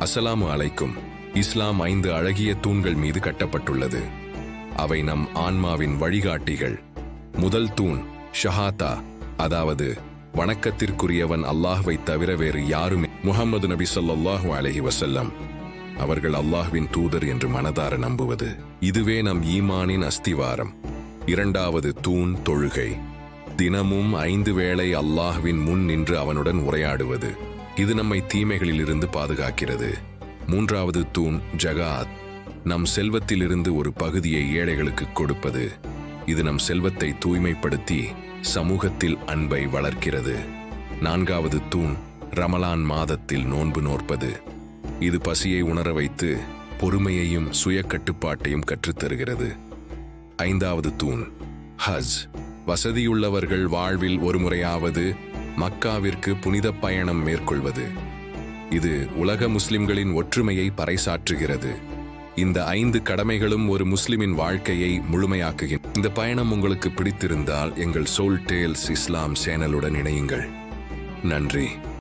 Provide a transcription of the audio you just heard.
அஸ்ஸலாமு அலைக்கும். இஸ்லாம் ஐந்து அழகிய தூண்கள் மீது கட்டப்பட்டுள்ளது. அவை நம் ஆன்மாவின் வழிகாட்டிகள். முதல் தூண் ஷஹாத்தா அதாவது வணக்கத்திற்குரியவன் அல்லாஹ்வை தவிர வேறு யாருமே முகமது நபி சொல்லாஹு அலஹி வசல்லம் அவர்கள் அல்லாஹ்வின் தூதர் என்று மனதார நம்புவது. இதுவே நம் ஈமானின் அஸ்திவாரம். இரண்டாவது தூண் தொழுகை. தினமும் ஐந்து வேளை அல்லாஹ்வின் முன் நின்று அவனுடன் உரையாடுவது. இது நம்மை தீமைகளிலிருந்து பாதுகாக்கிறது. மூன்றாவது தூண் ஜகாத். நம் செல்வத்திலிருந்து ஒரு பகுதியை ஏழைகளுக்கு கொடுப்பது. இது நம் செல்வத்தை தூய்மைப்படுத்தி சமூகத்தில் அன்பை வளர்க்கிறது. நான்காவது தூண் ரமலான் மாதத்தில் நோன்பு நோற்பது. இது பசியை உணர வைத்து பொறுமையையும் சுய கட்டுப்பாட்டையும் கற்றுத்தருகிறது. ஐந்தாவது தூண் ஹஜ். வசதியுள்ளவர்கள் வாழ்வில் ஒரு முறையாவது மக்காவிற்கு புனித பயணம் மேற்கொள்வது. இது உலக முஸ்லிம்களின் ஒற்றுமையை பறைசாற்றுகிறது. இந்த ஐந்து கடமைகளும் ஒரு முஸ்லிமின் வாழ்க்கையை முழுமையாக்குகின்றன இந்த பயணம் உங்களுக்கு பிடித்திருந்தால் எங்கள் சோல் டேல்ஸ் இஸ்லாம் சேனலுடன் இணையுங்கள். நன்றி.